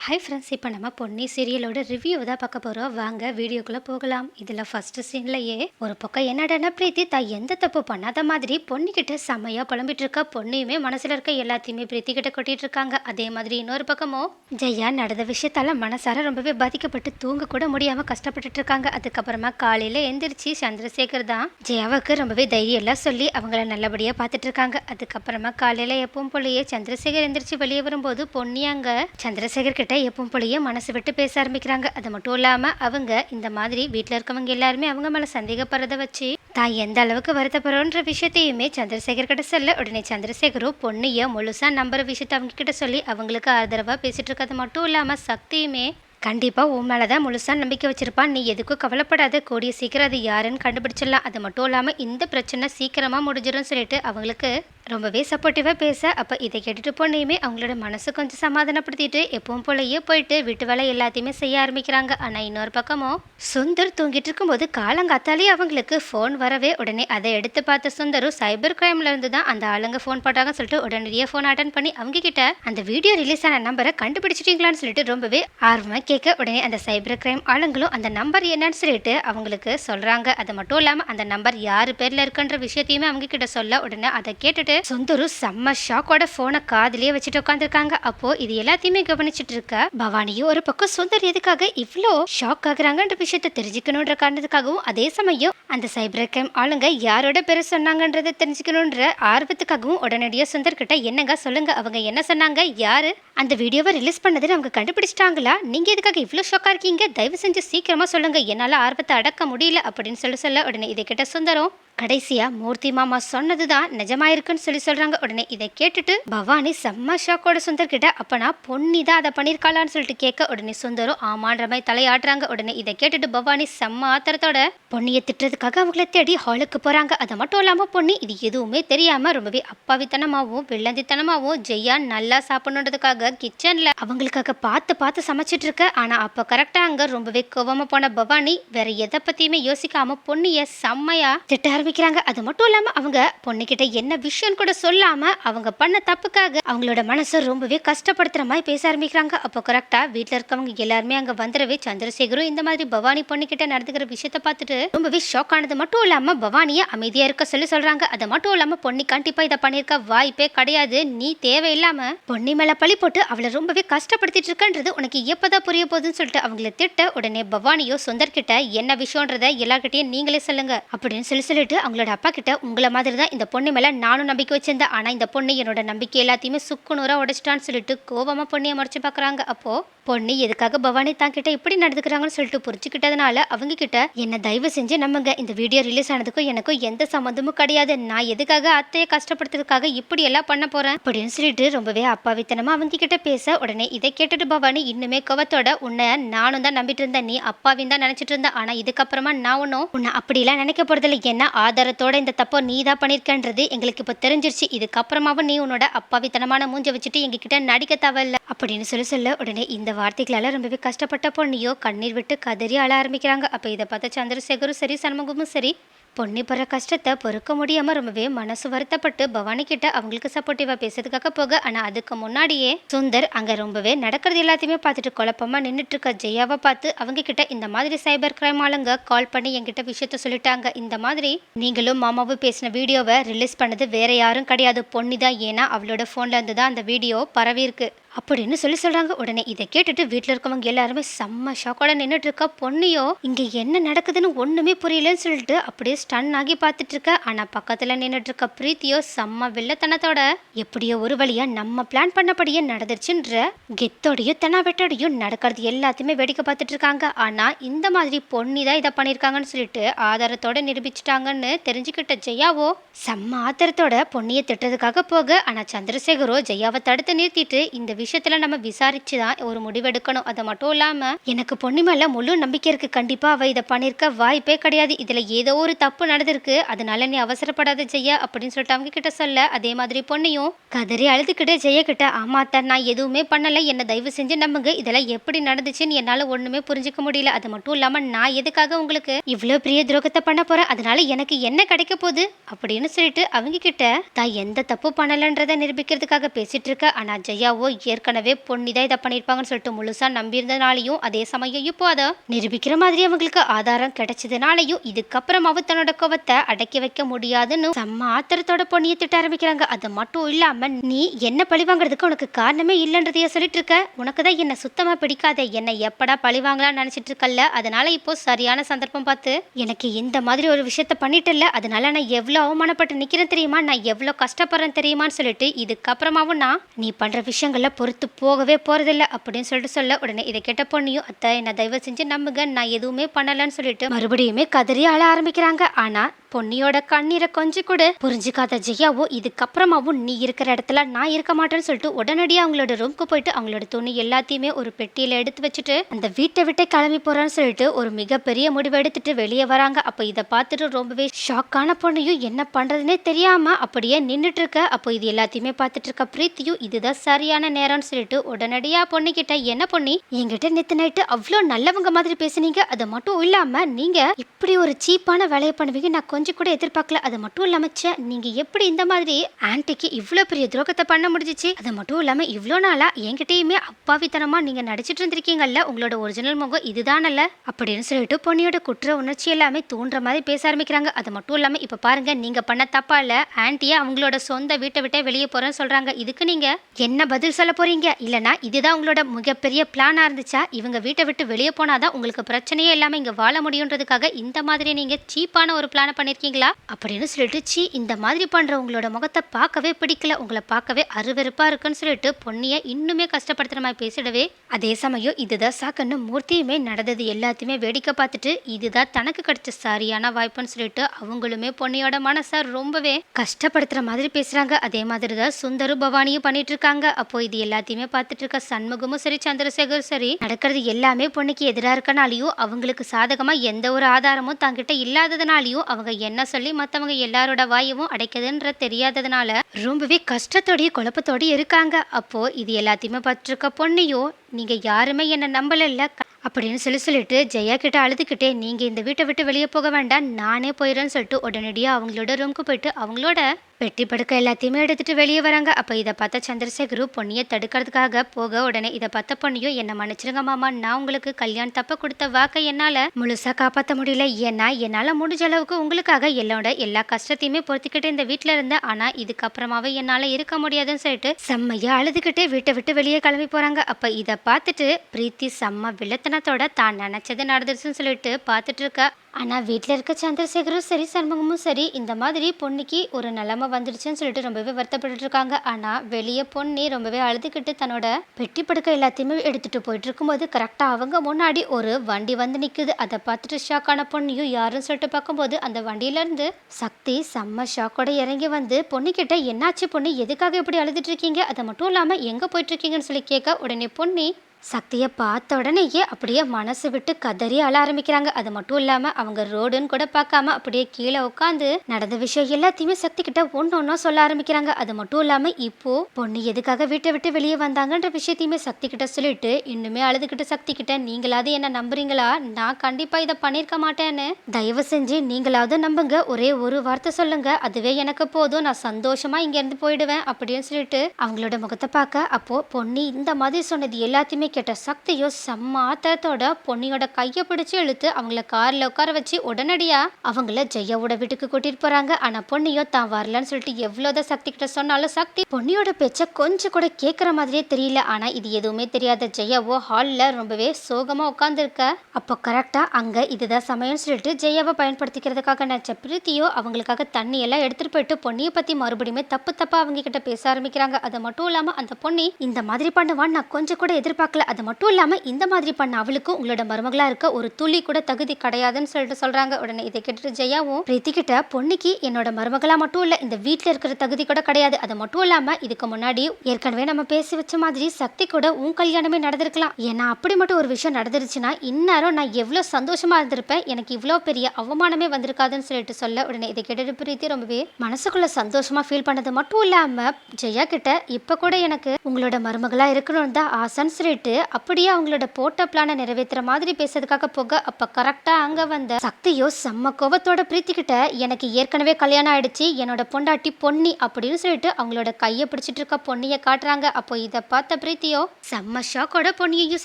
Hi friends இப்போ நம்ம Ponni சீரியலோட review தான் பார்க்க போகிறோம் வாங்க வீடியோக்குள்ளே போகலாம். இதில் ஃபஸ்ட்டு சீன்லையே ஒரு பக்கம் என்னடானா பிரீத்தி தான் எந்த தப்பு பண்ணாத மாதிரி பொண்ணுக்கிட்ட செம்மையாக புலம்பிட்டு இருக்கா பொண்ணையுமே மனசில் இருக்க எல்லாத்தையுமே பிரீத்தி கிட்ட கொட்டிட்டு இருக்காங்க அதே மாதிரி இன்னொரு பக்கமும் ஜெயா நடந்த விஷயத்தால மனசார ரொம்பவே பாதிக்கப்பட்டு தூங்க கூட முடியாமல் கஷ்டப்பட்டுட்டு இருக்காங்க அதுக்கப்புறமா காலையில் எந்திரிச்சு சந்திரசேகர் தான் ஜெயாவுக்கு ரொம்பவே தைரியம் எல்லாம் சொல்லி அவங்கள நல்லபடியாக பார்த்துட்டு இருக்காங்க அதுக்கப்புறமா காலையில் எப்பவும் போலயே சந்திரசேகர் எந்திரிச்சு வெளியே வரும்போது பொன்னி அங்கே சந்திரசேகர் கிட்ட எப்பவும் போலயே மனசு விட்டு பேச ஆரம்பிக்கிறாங்க. அது மட்டும் இல்லாமல் அவங்க இந்த மாதிரி வீட்டில் இருக்கவங்க எல்லாருமே அவங்க மேலே சந்தேகப்படுறத வச்சு தான் எந்த அளவுக்கு வருத்தப்படுறோன்ற விஷயத்தையுமே சந்திரசேகர் கிட்ட சொல்ல உடனே சந்திரசேகரும் பொண்ணைய முழுசா நம்புற விஷயத்த அவங்க கிட்ட சொல்லி அவங்களுக்கு ஆதரவாக பேசிட்டு இருக்கிறது மட்டும் இல்லாமல் சக்தியுமே கண்டிப்பாக உன் மேலே தான் முழுசாக நம்பிக்கை வச்சிருப்பான் நீ எதுக்கும் கவலைப்படாத. கூடிய சீக்கிரம் அது யாருன்னு கண்டுபிடிச்சிடலாம். அது மட்டும் இல்லாமல் இந்த பிரச்சனை சீக்கிரமாக முடிஞ்சிடும் சொல்லிட்டு அவங்களுக்கு ரொம்பவே சப்போர்ட்டிவாக பேச. அப்போ இதை கேட்டுட்டு பொண்ணையுமே அவங்களோட மனசு கொஞ்சம் சமாதானப்படுத்திட்டு எப்பவும் போலயே போயிட்டு வீட்டு வேலை எல்லாத்தையுமே செய்ய ஆரம்பிக்கிறாங்க. ஆனால் இன்னொரு பக்கமும் சுந்தர் தூங்கிட்டு இருக்கும்போது காலங்காத்தாலே அவங்களுக்கு ஃபோன் வரவே உடனே அதை எடுத்து பார்த்த சுந்தரும் சைபர் கிரைம்ல இருந்து தான் அந்த ஆளுங்க ஃபோன் போட்டாங்கன்னு சொல்லிட்டு உடனடியே ஃபோன் அட்டன் பண்ணி அவங்க கிட்ட அந்த வீடியோ ரிலீஸ் ஆன நம்பரை கண்டுபிடிச்சிட்டீங்களான்னு சொல்லிட்டு ரொம்பவே ஆர்வமாக கேட்க உடனே அந்த சைபர் கிரைம் ஆளுங்களும் அந்த நம்பர் என்னன்னு சொல்லிட்டு அவங்களுக்கு சொல்றாங்க. அது மட்டும் இல்லாமல் அந்த நம்பர் யார் பேர்ல இருக்குன்ற விஷயத்தையுமே அவங்க கிட்ட சொல்ல உடனே அதை கேட்டுட்டு சுந்தரு செம்ம ஷாக்கோட போனை காதலியே வச்சுட்டு உட்காந்துருக்காங்க அப்போ இது எல்லாத்தையுமே கவனிச்சுட்டு இருக்க பவானியும் ஒரு பக்கம் சுந்தர் எதுக்காக இவ்வளோ ஷாக் ஆகுறாங்கன்ற விஷயத்த தெரிஞ்சுக்கணுன்ற காரணத்துக்காகவும் அதே சமயம் அந்த சைபர் கிரைம் ஆளுங்க யாரோட பேரை சொன்னாங்கன்றதை தெரிஞ்சுக்கணுன்ற ஆர்வத்துக்காகவும் உடனடியாக சுந்தர் கிட்ட என்னங்க சொல்லுங்க அவங்க என்ன சொன்னாங்க யாரு? அந்த வீடியோவை ரிலீஸ் பண்ணது அவங்க கண்டுபிடிச்சிட்டாங்களா? நீங்க எதுக்காக இவ்வளோ ஷாக்கா இருக்கீங்க? தயவு செஞ்சு சீக்கிரமா சொல்லுங்க என்னால ஆர்வத்தை அடக்க முடியல அப்படின்னு சொல்லி சொல்ல உடனே இதை கிட்ட சுந்தரம் கடைசியாக மூர்த்தி மாமா சொன்னது தான் நிஜமாயிருக்குன்னு சொல்லி சொல்கிறாங்க உடனே இதை கேட்டுட்டு பவானி செம்ம ஷாக்கோட சுந்தர் கிட்ட அப்பனா பொன்னி தான் அதை பண்ணியிருக்காளான்னு சொல்லிட்டு கேட்க உடனே சுந்தரும் ஆமான்ற மாதிரி தலையாடுறாங்க உடனே இதை கேட்டுட்டு பவானி செம்ம ஆத்திரத்தோட பொன்னியை திட்டுறதுக்காக அவங்கள தேடி ஹாலுக்கு போகிறாங்க அது மட்டும் இல்லாமல் பொன்னி இது எதுவுமே தெரியாமல் ரொம்பவே அப்பாவித்தனமாகவும் வில்லந்தித்தனமாகவும் ஜெய்யா நல்லா சாப்பிடணுன்றதுக்காக கிச்சனில் அவங்களுக்காக பார்த்து பார்த்து சமைச்சிட்டு இருக்க. ஆனால் அப்போ கரெக்டாக அங்கே ரொம்பவே கோவமாக போன பவானி வேற எதை பற்றியுமே யோசிக்காமல் பொன்னிய செம்மையாக திட்ட ஆரம்பிக்கிறாங்க அது மட்டும் இல்லாம அவங்க பொண்ணுகிட்ட என்ன விஷயம் கூட சொல்லாம அவங்க பண்ண தப்புக்காக அவங்களோட மனசை ரொம்பவே கஷ்டப்படுத்துற மாதிரி பேச ஆரம்பிக்கிறாங்க. அப்போ கரெக்டா வீட்டில் இருக்கவங்க எல்லாருமே அங்க வந்துடவே சந்திரசேகரும் இந்த மாதிரி பவானி பொண்ணுகிட்ட நடந்துக்கிற விஷயத்த பார்த்துட்டு ரொம்பவே ஷாக் ஆனது மட்டும் இல்லாம பவானிய அமைதியா இருக்க சொல்லி சொல்றாங்க. அது மட்டும் இல்லாம பொண்ணி கண்டிப்பா இதை பண்ணிருக்க வாய்ப்பே கிடையாது. நீ தேவையில்லாம பொன்னி மேல பழி போட்டு அவளை ரொம்பவே கஷ்டப்படுத்திட்டு இருக்கன்றது உனக்கு எப்பதான் புரிய போகுதுன்னு சொல்லிட்டு அவங்கள திட்ட உடனே பவானியோ சுந்தர் கிட்ட என்ன விஷயம்ன்றத எல்லார்கிட்டயும் நீங்களே சொல்லுங்க. அப்படின்னு சொல்லி சொல்லிட்டு அவங்களோட அப்பா கிட்ட உங்களை மாதிரி தான் இந்த பொண்ணு மேலே நானும் நம்பிக்கை வச்சிருந்தேன். ஆனால் இந்த பொண்ணு என்னோட நம்பிக்கை எல்லாத்தையுமே சுக்குநூறாக உடைச்சிட்டான்னு சொல்லிட்டு கோபமாக பொண்ணையை மறைச்சு பார்க்குறாங்க அப்போ பொண்ணு எதுக்காக பவானி தான் கிட்ட இப்படி நடந்துக்கிறாங்கன்னு சொல்லிட்டு புரிஞ்சுக்கிட்டதுனால அவங்க கிட்ட என்ன தயவு செஞ்சு நம்புங்க. இந்த வீடியோ ரிலீஸ் ஆனதுக்கும் எனக்கும் எந்த சம்மந்தமும் கிடையாது. நான் எதுக்காக அத்தையை கஷ்டப்படுத்துறதுக்காக இப்படி எல்லாம் பண்ண போறேன்? அப்படின்னு சொல்லிட்டு ரொம்பவே அப்பாவித்தனமா அவங்க கிட்ட பேச உடனே இதை கேட்டுட்டு பவானி இன்னுமே கோவத்தோட உன்னை நானும் தான் நம்பிட்டு இருந்தேன். நீ அப்பாவின் தான் நினைச்சிட்டு இருந்தேன் ஆனா இதுக்கப்புறமா நான் ஒன்றும் உன்னை அப்படிலாம் நினைக்க போறதில்ல. ஏன்னா ஆதாரத்தோட இந்த தப்போ நீ தான் பண்ணியிருக்கன்றது எங்களுக்கு இப்போ தெரிஞ்சிருச்சு. இதுக்கப்புறமாவும் நீ உன்னோட அப்பாவித்தனமான மூஞ்ச வச்சுட்டு எங்ககிட்ட நடிக்க தேவையில்ல. அப்படின்னு சொல்லி சொல்ல உடனே இந்த வார்த்தைகளால ரொம்பவே கஷ்டப்பட்ட பொண்ணியோ கண்ணீர் விட்டு கதறி அழ ஆரம்பிக்கிறாங்க. அப்போ இதை பார்த்த சந்திரசேகரும் சரி சண்முகமும் சரி பொன்னி படுற கஷ்டத்தை பொறுக்க முடியாமல் ரொம்பவே மனசு வருத்தப்பட்டு பவானி கிட்ட அவங்களுக்கு சப்போர்ட்டிவாக பேசுறதுக்காக போக. ஆனால் அதுக்கு முன்னாடியே சுந்தர் அங்கே ரொம்பவே நடக்கிறது எல்லாத்தையுமே பார்த்துட்டு குழப்பமாக நின்றுட்டு இருக்க ஜெயாவை பார்த்து அவங்க கிட்ட இந்த மாதிரி சைபர் கிரைம் ஆளுங்க கால் பண்ணி என்கிட்ட விஷயத்த சொல்லிட்டாங்க. இந்த மாதிரி நீங்களும் மாமாவும் பேசின வீடியோவை ரிலீஸ் பண்ணது வேற யாரும் கிடையாது. பொன்னி தான். ஏன்னா அவளோட ஃபோன்ல இருந்து தான் அந்த வீடியோ பரவி இருக்கு அப்படின்னு சொல்லி சொல்கிறாங்க உடனே இதை கேட்டுட்டு வீட்டில் இருக்கவங்க எல்லாருமே செம்ம ஷாக்கோட நின்றுட்டு இருக்கா பொண்ணையோ இங்கே என்ன நடக்குதுன்னு ஒன்றுமே புரியலன்னு சொல்லிட்டு அப்படியே ஸ்டன் ஆகி பார்த்துட்டு இருக்க ஆனால் பக்கத்தில் நின்றுட்டு இருக்க பிரீத்தியோ செம்ம வில்லத்தனத்தோட எப்படியோ ஒரு வழியாக நம்ம பிளான் பண்ணபடியே நடந்துருச்சுன்ற கெத்தோடையும் தெனாவெட்டோடையும் நடக்கிறது எல்லாத்தையுமே வேடிக்கை பார்த்துட்டு இருக்காங்க ஆனால் இந்த மாதிரி பொண்ணி தான் இதை பண்ணியிருக்காங்கன்னு சொல்லிட்டு ஆதாரத்தோட நிரூபிச்சிட்டாங்கன்னு தெரிஞ்சுக்கிட்ட ஜெயாவோ செம்ம ஆத்திரத்தோட பொன்னியை திட்டுறதுக்காக போக ஆனால் சந்திரசேகரோ ஜெயாவை தடுத்து நிறுத்திட்டு இந்த விஷயத்துல நம்ம விசாரிச்சு தான் ஒரு முடிவெடுக்கணும். அது மட்டும் இல்லாம எனக்கு பொண்ணு மேல முழு நம்பிக்கை இருக்கு. கண்டிப்பா அவ இதை பண்ணிருக்க வாய்ப்பே கிடையாது. இதுல ஏதோ ஒரு தப்பு நடந்திருக்கு. அதனால நீ அவசரப்படாத ஜெயா அப்படின்னு சொல்லிட்டு அவங்க கிட்ட சொல்ல. அதே மாதிரி பொண்ணையும் கதறி அழுதுகிட்டே ஜெய கிட்ட ஆமா தான் நான் எதுவுமே பண்ணல. என்ன தயவு செஞ்சு நம்புங்க. இதெல்லாம் எப்படி நடந்துச்சுன்னு என்னால ஒண்ணுமே புரிஞ்சுக்க முடியல. அது மட்டும் இல்லாம நான் எதுக்காக உங்களுக்கு இவ்வளவு பெரிய துரோகத்தை பண்ண போறேன்? அதனால எனக்கு என்ன கிடைக்க போகுது? அப்படின்னு சொல்லிட்டு அவங்க கிட்ட தான் எந்த தப்பு பண்ணலன்றதை நிரூபிக்கிறதுக்காக பேசிட்டு இருக்க. ஆனா ஜெயாவோ ஏற்கனவே பொண்ணு தான் இதை பண்ணியிருப்பாங்கன்னு சொல்லிட்டு முழுசா நம்பியிருந்தனாலையும் அதே சமயம் இப்போ அதை நிரூபிக்கிற மாதிரி அவங்களுக்கு ஆதாரம் கிடைச்சதுனாலையும் இதுக்கப்புறமாவும் தன்னோட கோவத்தை அடக்கி வைக்க முடியாதுன்னு செம்ம ஆத்திரத்தோட பொண்ணியை திட்ட ஆரம்பிக்கிறாங்க. அது மட்டும் இல்லாம நீ என்ன பழி வாங்குறதுக்கு உனக்கு காரணமே இல்லைன்றதைய சொல்லிட்டு இருக்க. உனக்கு தான் என்ன சுத்தமா பிடிக்காத என்னை எப்படா பழி வாங்கலாம்னு நினைச்சிட்டு இருக்கல்ல. அதனால இப்போ சரியான சந்தர்ப்பம் பார்த்து எனக்கு இந்த மாதிரி ஒரு விஷயத்த பண்ணிட்டல அதனால நான் எவ்வளோ அவமானப்பட்டு நிக்கிறேன் தெரியுமா? நான் எவ்வளோ கஷ்டப்படுறேன் தெரியுமான்னு சொல்லிட்டு இதுக்கப்புறமாவும் நான் நீ பண்ற விஷயங்கள்ல பொறுத்து போகவே போகிறதில்ல அப்படின்னு சொல்லிட்டு சொல்ல உடனே இதை கேட்ட பொண்ணையும் அத்தை என்ன தயவு செஞ்சு நம்புங்க நான் எதுவுமே பண்ணலன்னு சொல்லிட்டு மறுபடியுமே கதறி ஆள ஆரம்பிக்கிறாங்க. ஆனால் பொன்னியோட கண்ணீரை கொஞ்சம் கூட. புரிஞ்சுக்காத ஜெயாவோ இதுக்கப்புறமாவும் நீ இருக்கிற இடத்துல நான் இருக்க மாட்டேன்னு சொல்லிட்டு உடனடியாக அவங்களோட ரூம்க்கு போயிட்டு அவங்களோட துணி எல்லாத்தையுமே ஒரு பெட்டியில் எடுத்து வச்சுட்டு அந்த வீட்டை விட்டே கிளம்பி போகிறான்னு சொல்லிட்டு ஒரு மிகப்பெரிய முடிவு எடுத்துட்டு வெளியே வராங்க. அப்போ இதை பார்த்துட்டு ரொம்பவே ஷாக்கான பொண்ணையும் என்ன பண்ணுறதுனே தெரியாமல் அப்படியே நின்றுட்டு இருக்க. அப்போ இது எல்லாத்தையுமே பார்த்துட்டு இருக்க பிரீத்தியும் இதுதான் சரியான நேரம்னு சொல்லிட்டு உடனடியாக பொண்ணுகிட்ட என்ன பொண்ணி என்கிட்ட நேற்று நைட்டு அவ்வளோ நல்லவங்க மாதிரி பேசுனீங்க. அது மட்டும் இல்லாமல் நீங்கள் இப்படி ஒரு சீப்பான வேலையை பண்ணுவீங்க நான் கொஞ்சம் கூட எதிர்பார்க்கல. அது மட்டும் இல்லாம நீங்க எப்படி இந்த மாதிரி ஆன்ட்டிக்கு இவ்வளோ பெரிய துரோகத்தை பண்ண முடிஞ்சிச்சு? அது மட்டும் இல்லாம இவ்வளோ நாளா என்கிட்டயுமே அப்பாவித்தனமா நீங்க நடிச்சிட்டு இருந்திருக்கீங்கல்ல? உங்களோட ஒரிஜினல் முகம் இதுதானல்ல? அப்படின்னு சொல்லிட்டு பொன்னியோட குற்ற உணர்ச்சி எல்லாமே தூண்டுற மாதிரி பேச ஆரம்பிக்கிறாங்க. அது மட்டும் இல்லாம இப்ப பாருங்க நீங்க பண்ண தப்பா இல்ல. ஆன்ட்டியே அவங்களோட சொந்த வீட்டை விட்டே வெளியே போறேன்னு சொல்றாங்க. இதுக்கு நீங்க என்ன பதில் சொல்ல போறீங்க? இல்லனா இதுதான் உங்களோட மிகப்பெரிய பிளானா இருந்துச்சா? இவங்க வீட்டை விட்டு வெளியே போனாதான் உங்களுக்கு பிரச்சனையே இல்லாம இங்க வாழ முடியுன்றதுக்காக இந்த மாதிரி நீங்க சீப்பான ஒரு பிளானை பண்ணியிருக்கீங்களா அப்படின்னு சொல்லிட்டு சி இந்த மாதிரி பண்ணுறவங்களோட முகத்தை பார்க்கவே பிடிக்கல. உங்களை பார்க்கவே அருவருப்பா இருக்குன்னு சொல்லிட்டு பொன்னியை இன்னுமே கஷ்டப்படுத்துற மாதிரி பேசிடவே. அதே சமயம் இதுதான் சாக்கன்னு மூர்த்தியுமே நடந்தது எல்லாத்தையுமே வேடிக்கை பார்த்துட்டு இதுதான் தனக்கு கிடைச்ச சரியான வாய்ப்புன்னு சொல்லிட்டு அவங்களுமே பொன்னியோட மனசை ரொம்பவே கஷ்டப்படுத்துற மாதிரி பேசுறாங்க. அதே மாதிரி தான் சுந்தரு பவானியும் பண்ணிட்டு இருக்காங்க. அப்போ இது எல்லாத்தையுமே பார்த்துட்டு இருக்க சண்முகமும் சரி சந்திரசேகரும் சரி நடக்கிறது எல்லாமே பொண்ணுக்கு எதிராக இருக்கனாலையும் அவங்களுக்கு சாதகமாக எந்த ஒரு ஆதாரமும் தங்கிட்ட இல்லாததுனாலையும் அவங்க என்ன சொல்லி மற்றவங்க எல்லாரோட வாயவும் அடைக்குதுன்ற தெரியாததுனால ரொம்பவே கஷ்டத்தோடய குழப்பத்தோடய இருக்காங்க. அப்போ இது எல்லாத்தையுமே பார்த்துருக்க பொண்ணையும் நீங்க யாருமே என்னை நம்பலல்ல அப்படின்னு சொல்லி சொல்லிட்டு ஜெயா கிட்ட அழுதுகிட்டே நீங்க இந்த வீட்டை விட்டு வெளியே போக வேண்டாம் நானே போயிடுறேன்னு சொல்லிட்டு உடனடியாக அவங்களோட ரூமுக்கு போயிட்டு அவங்களோட வெட்டி படுக்க எல்லாத்தையுமே எடுத்துட்டு வெளியே வராங்க. அப்போ இதை பார்த்த சந்திரசேகரு பொன்னியை தடுக்கிறதுக்காக போக உடனே இதை பார்த்த பொண்ணியும் என்ன மன்னிச்சிருங்க மாமா நான் உங்களுக்கு கல்யாணம் தப்ப கொடுத்த வாக்கை என்னால முழுசா காப்பாற்ற முடியல. ஏன்னா என்னால முடிஞ்ச அளவுக்கு உங்களுக்காக என்னோட எல்லா கஷ்டத்தையுமே பொறுத்துக்கிட்டு இந்த வீட்டில் இருந்தேன். ஆனா இதுக்கப்புறமாவே என்னால இருக்க முடியாதுன்னு சொல்லிட்டு செம்மையா அழுதுகிட்டே வீட்டை விட்டு வெளியே கிளம்பி போறாங்க. அப்ப இதை பார்த்துட்டு பிரீத்தி செம்ம வில்லத்தனத்தோட தான் நினைச்சது நடந்துருச்சுன்னு சொல்லிட்டு பார்த்துட்டு இருக்க. ஆனால் வீட்டில் இருக்க சந்திரசேகரும் சரி சண்முகமும் சரி இந்த மாதிரி பொண்ணுக்கு ஒரு நிலமை வந்துடுச்சுன்னு சொல்லிட்டு ரொம்பவே வருத்தப்பட்டு இருக்காங்க. ஆனால் வெளியே பொண்ணு ரொம்பவே அழுதுகிட்டு தன்னோட பெட்டி படுக்க எல்லாத்தையுமே எடுத்துகிட்டு போயிட்டு இருக்கும்போது கரெக்டாக அவங்க முன்னாடி ஒரு வண்டி வந்து நிற்குது அதை பார்த்துட்டு ஷாக்கான பொண்ணையும் யாருன்னு சொல்லிட்டு பார்க்கும்போது அந்த வண்டியிலேருந்து சக்தி செம்ம ஷாக்கோட இறங்கி வந்து பொண்ணுக்கிட்ட என்னாச்சு பொண்ணு? எதுக்காக இப்படி அழுதுட்டு இருக்கீங்க? அதை மட்டும் இல்லாமல் எங்கே போயிட்டு இருக்கீங்கன்னு சொல்லி கேட்க உடனே பொண்ணு சக்தியை பார்த்த உடனேயே அப்படியே மனசு விட்டு கதறி அழ ஆரம்பிக்கிறாங்க. அது மட்டும் இல்லாமல் அவங்க ரோடுன்னு கூட பார்க்காம அப்படியே கீழே உட்காந்து நடந்த விஷயம் எல்லாத்தையுமே சக்தி கிட்ட ஒன்று ஒன்றா சொல்ல ஆரம்பிக்கிறாங்க. அது மட்டும் இல்லாமல் இப்போ பொண்ணு எதுக்காக வீட்டை விட்டு வெளியே வந்தாங்கன்ற விஷயத்தையுமே சக்தி கிட்ட சொல்லிட்டு இன்னுமே அழுதுகிட்ட சக்தி கிட்ட நீங்களாவது என்ன நம்புறீங்களா? நான் கண்டிப்பாக இதை பண்ணியிருக்க மாட்டேன்னு. தயவு செஞ்சு நீங்களாவது நம்புங்க. ஒரே ஒரு வார்த்தை சொல்லுங்க. அதுவே எனக்கு போதும். நான் சந்தோஷமா இங்கேருந்து போயிடுவேன். அப்படின்னு சொல்லிட்டு அவங்களோட முகத்தை பார்க்க அப்போ பொண்ணு இந்த மாதிரி சொன்னது எல்லாத்தையுமே கேட்ட சக்தியோ செம்ம ஆத்திரத்தோட பொன்னியோட கையை பிடிச்சு இழுத்து அவங்கள கார்ல உட்கார வச்சு உடனடியா அவங்கள ஜெயாவோட வீட்டுக்கு கூட்டிட்டு போறாங்க. ஆனா பொன்னியோ தான் வரலன்னு சொல்லிட்டு எவ்வளவுதான் சக்தி கிட்ட சொன்னாலும் சக்தி பொன்னியோட பேச்ச கொஞ்சம் கூட கேட்குற மாதிரியே தெரியல. ஆனா இது எதுவுமே தெரியாத ஜெயாவோ ஹாலில் ரொம்பவே சோகமா உட்காந்துருக்க அப்போ கரெக்டா அங்க இதுதான் சமயம்னு சொல்லிட்டு ஜெயாவை பயன்படுத்திக்கிறதுக்காக நினைச்ச பிரீத்தியோ அவங்களுக்காக தண்ணி எல்லாம் எடுத்துட்டு போயிட்டு பொன்னியை பத்தி மறுபடியுமே தப்பு தப்பா அவங்க கிட்ட பேச ஆரம்பிக்கிறாங்க. அது மட்டும் இல்லாம அந்த பொண்ணி இந்த மாதிரி பண்ணுவான்னு நான் கொஞ்சம் கூட எதிர்பார்க்கல. அது மட்டும் இல்லாமல் இந்த மாதிரி பண்ண அவளுக்கும் உங்களோட மருமகளாக இருக்க ஒரு துளி கூட தகுதி கிடையாதுன்னு சொல்லிட்டு சொல்கிறாங்க உடனே இதை கேட்டுட்டு ஜெயாவும் பிரீத்தி கிட்ட பொண்ணுக்கு என்னோட மருமகளாக மட்டும் இல்லை இந்த வீட்டில் இருக்கிற தகுதி கூட கிடையாது. அது மட்டும் இல்லாமல் இதுக்கு முன்னாடி ஏற்கனவே நம்ம பேசி வச்ச மாதிரி சக்தி கூட உன் கல்யாணமே நடந்திருக்கலாம். ஏன்னா அப்படி மட்டும் ஒரு விஷயம் நடந்துருச்சுன்னா இந்நேரம் நான் எவ்வளோ சந்தோஷமா இருந்திருப்பேன். எனக்கு இவ்வளோ பெரிய அவமானமே வந்திருக்காதுன்னு சொல்லிட்டு சொல்ல உடனே இதை கேட்டுட்டு பிரீத்தி ரொம்பவே மனசுக்குள்ள சந்தோஷமா ஃபீல் பண்ணது மட்டும் இல்லாம ஜெயா கிட்ட இப்ப கூட எனக்கு உங்களோட மருமகளா இருக்கணும்னு தான் ஆசைன்னு சொல்லிட்டு பார்த்துட்டு அப்படியே அவங்களோட போட்ட பிளானை நிறைவேற்றுற மாதிரி பேசுறதுக்காக போக அப்ப கரெக்டா அங்க வந்த சக்தியோ செம்ம கோபத்தோட பிரீத்தி கிட்ட எனக்கு ஏற்கனவே கல்யாணம் ஆயிடுச்சு என்னோட பொண்டாட்டி பொன்னி அப்படின்னு சொல்லிட்டு அவங்களோட கையை பிடிச்சிட்டு இருக்க பொன்னியை காட்டுறாங்க. அப்போ இதை பார்த்த பிரீத்தியோ செம்ம ஷாக்கோட பொன்னியையும்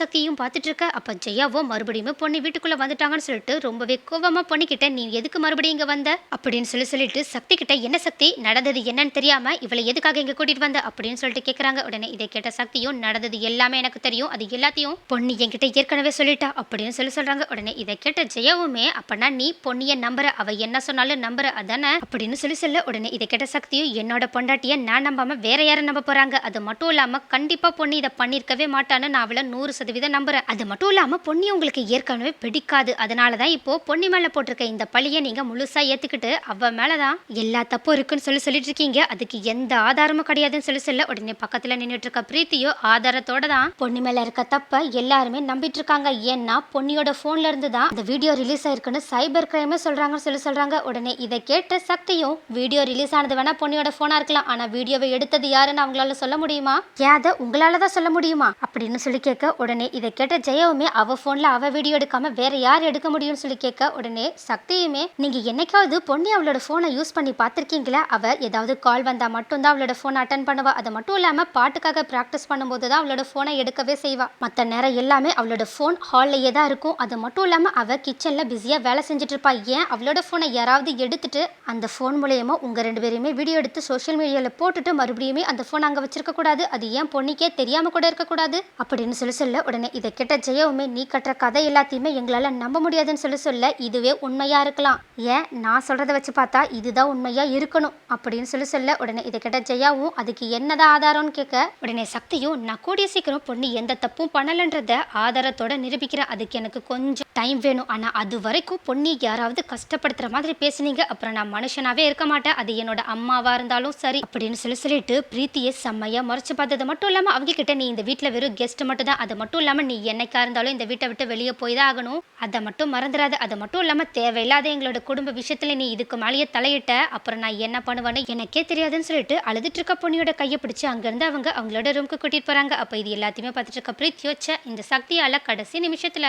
சக்தியும் பார்த்துட்டு இருக்க அப்ப ஜெயாவோ மறுபடியும் பொண்ணு வீட்டுக்குள்ள வந்துட்டாங்கன்னு சொல்லிட்டு ரொம்பவே கோவமா பொண்ணிக்கிட்ட கிட்ட நீ எதுக்கு மறுபடியும் இங்க வந்த? அப்படின்னு சொல்லி சொல்லிட்டு சக்தி கிட்ட என்ன சக்தி? நடந்தது என்னன்னு தெரியாம இவளை எதுக்காக இங்க கூட்டிட்டு வந்த? அப்படின்னு சொல்லிட்டு கேக்குறாங்க. உடனே இதை கேட்ட சக்தியும் நடந்தது எல்லாமே எனக்கு தெரியும் அது எல்லாத்தையும் பொன்னி என்கிட்ட ஏற்கனவே சொல்லிட்டா. அப்படின்னு சொல்லி சொல்றாங்க. உடனே இதை கேட்ட ஜெயவுமே அப்பனா நீ பொன்னிய நம்புற. அவ என்ன சொன்னாலும் நம்புற. அதானே? அப்படின்னு சொல்லி சொல்ல உடனே இதை கேட்ட சக்தியும் என்னோட பொண்டாட்டிய நான் நம்பாம வேற யாரை நம்ப போறாங்க. அது மட்டும் இல்லாம கண்டிப்பா பொண்ணு இதை பண்ணிருக்கவே மாட்டான்னு நான் அவளை நூறு சதவீதம் நம்புறேன். அது மட்டும் இல்லாம பொன்னி உங்களுக்கு ஏற்கனவே பிடிக்காது. அதனாலதான் இப்போ பொன்னி மேல போட்டிருக்க இந்த பழியை நீங்க முழுசா ஏத்துக்கிட்டு அவ மேலதான் எல்லா தப்பும் இருக்குன்னு சொல்லி சொல்லிட்டு இருக்கீங்க. அதுக்கு எந்த ஆதாரமும் கிடையாதுன்னு சொல்லி சொல்ல உடனே பக்கத்துல நின்றுட்டு இருக்க பிரீத்தியோ ஆதாரத்தோட தான் பொன்னி மேல இருக்க தப்ப எல்லாருமே நம்பிட்டு இருக்காங்க ஏன்னா பொன்னியோட போன்ல இருந்து தான் இந்த வீடியோ ரிலீஸ் ஆயிருக்குன்னு சைபர் கிரைமே சொல்றாங்கன்னு சொல்லி சொல்றாங்க. உடனே இதை கேட்ட சக்தியும் வீடியோ ரிலீஸ் ஆனது வேணா பொன்னியோட போனா இருக்கலாம். ஆனா வீடியோவை எடுத்தது யாருன்னு அவங்களால சொல்ல முடியுமா? ஏன் அதை உங்களால தான் சொல்ல முடியுமா? அப்படின்னு சொல்லி கேட்க உடனே இதை கேட்ட ஜெயவுமே அவ போன்ல அவ வீடியோ எடுக்காம வேற யார் எடுக்க முடியும்னு சொல்லி கேட்க உடனே சக்தியுமே நீங்க என்னைக்காவது பொன்னி அவளோட போனை யூஸ் பண்ணி பார்த்துருக்கீங்களா? அவ ஏதாவது கால் வந்தா மட்டும் தான் அவளோட போன் அட்டன் பண்ணுவா. அது மட்டும் இல்லாம பாட்டுக்காக ப்ராக்டிஸ் பண்ணும்போது தான் அவளோட போனை எடுக்கவே செய்வாள் மற்ற நேரம் எல்லாமே அவளோட ஃபோன் ஹால்லையே தான் இருக்கும். அது மட்டும் இல்லாமல் அவள் கிச்சனில் பிஸியாக வேலை செஞ்சுட்ருப்பா ஏன்? அவளோட ஃபோனை யாராவது எடுத்துட்டு அந்த ஃபோன் மூலயமா உங்கள் ரெண்டு பேரையுமே வீடியோ எடுத்து சோஷியல் மீடியாவில் போட்டுட்டு மறுபடியுமே அந்த ஃபோன் அங்கே வச்சுருக்கக்கூடாது அது ஏன் பொண்ணுக்கே தெரியாமல் கூட இருக்கக்கூடாது அப்படின்னு சொல்லி சொல்ல உடனே இதை கிட்ட ஜெயவுமே நீ கட்டுற கதை எல்லாத்தையுமே எங்களால் நம்ப முடியாதுன்னு சொல்லி சொல்ல இதுவே உண்மையாக இருக்கலாம். ஏன்? நான் சொல்கிறத வச்சு பார்த்தா இதுதான் உண்மையாக இருக்கணும். அப்படின்னு சொல்லி சொல்ல உடனே இதை கிட்ட ஜெயாவும் அதுக்கு என்னதான் ஆதாரம்னு கேட்க? உடனே சக்தியும் நான் கூடிய சீக்கிரம் பொண்ணு எந்த தப்பும் பண்ணலன்றத ஆதாரத்தோட நிரூபிக்கிறேன் அதுக்கு எனக்கு கொஞ்சம் டைம் வேணும். ஆனா அது வரைக்கும் பொண்ணி யாராவது கஷ்டப்படுத்துற மாதிரி பேசுனீங்க அப்புறம் நான் மனுஷனாவே இருக்க மாட்டேன். அது என்னோட அம்மாவா இருந்தாலும் சரி அப்படின்னு சொல்லி சொல்லிட்டு பிரீத்தியை செம்மையா முறைச்சு பார்த்தது மட்டும் இல்லாம அவங்க கிட்ட நீ இந்த வீட்டில் வெறும் கெஸ்ட் மட்டும் தான் அது மட்டும் இல்லாம நீ என்னைக்கா இருந்தாலும் இந்த வீட்டை விட்டு வெளியே போய் தான் ஆகணும். அதை மட்டும் மறந்துடாத. அது மட்டும் இல்லாம தேவையில்லாத எங்களோட குடும்ப விஷயத்துல நீ இதுக்கு மேலேயே தலையிட்ட அப்புறம் நான் என்ன பண்ணுவேன்னு எனக்கே தெரியாதுன்னு சொல்லிட்டு அழுதுட்டு இருக்க பொண்ணியோட கையை பிடிச்சு அங்கேருந்து அவங்க அவங்களோட ரூமுக்கு கூட்டிட்டு போறாங்க. அப்ப இது எல்லாத்தையுமே பார்த்துட்டு இருக்க பிரீத்தி யோச்ச இந்த சக்தியால கடைசி நிமிஷத்தில்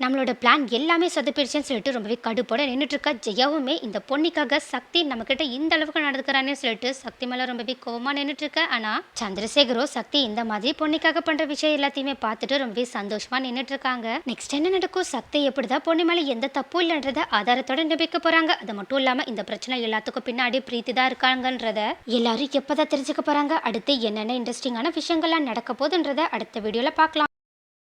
நம்மளோட பிளான் எல்லாமே சொதப்பிடுச்சுன்னு சொல்லிட்டு ரொம்பவே கடுப்போட நின்றுட்டு இருக்கா ஜெயாவுமே இந்த பொண்ணிக்காக சக்தி நம்மக்கிட்ட இந்த அளவுக்கு நடந்துக்கிறான்னு சொல்லிட்டு சக்தி மேலே ரொம்பவே கோவமாக நின்றுட்டு இருக்க ஆனால் சந்திரசேகரோ சக்தி இந்த மாதிரி பொண்ணிக்காக பண்ணுற விஷயம் எல்லாத்தையுமே பார்த்துட்டு ரொம்பவே சந்தோஷமாக நின்றுட்டு இருக்காங்க நெக்ஸ்ட் என்ன நடக்கும்? சக்தி எப்படிதான் பொண்ணு மேலே எந்த தப்பும் இல்லைன்றத ஆதாரத்தோட நிரூபிக்க போகிறாங்க அது மட்டும் இல்லாமல் இந்த பிரச்சனை எல்லாத்துக்கும் பின்னாடி பிரீத்தி தான் இருக்காங்கன்றத எல்லாரும் எப்போதான் தெரிஞ்சுக்க போகிறாங்க அடுத்து என்னென்ன இன்ட்ரெஸ்டிங்கான விஷயங்கள்லாம் நடக்க போகுதுன்றத அடுத்த வீடியோவில் பார்க்கலாம்.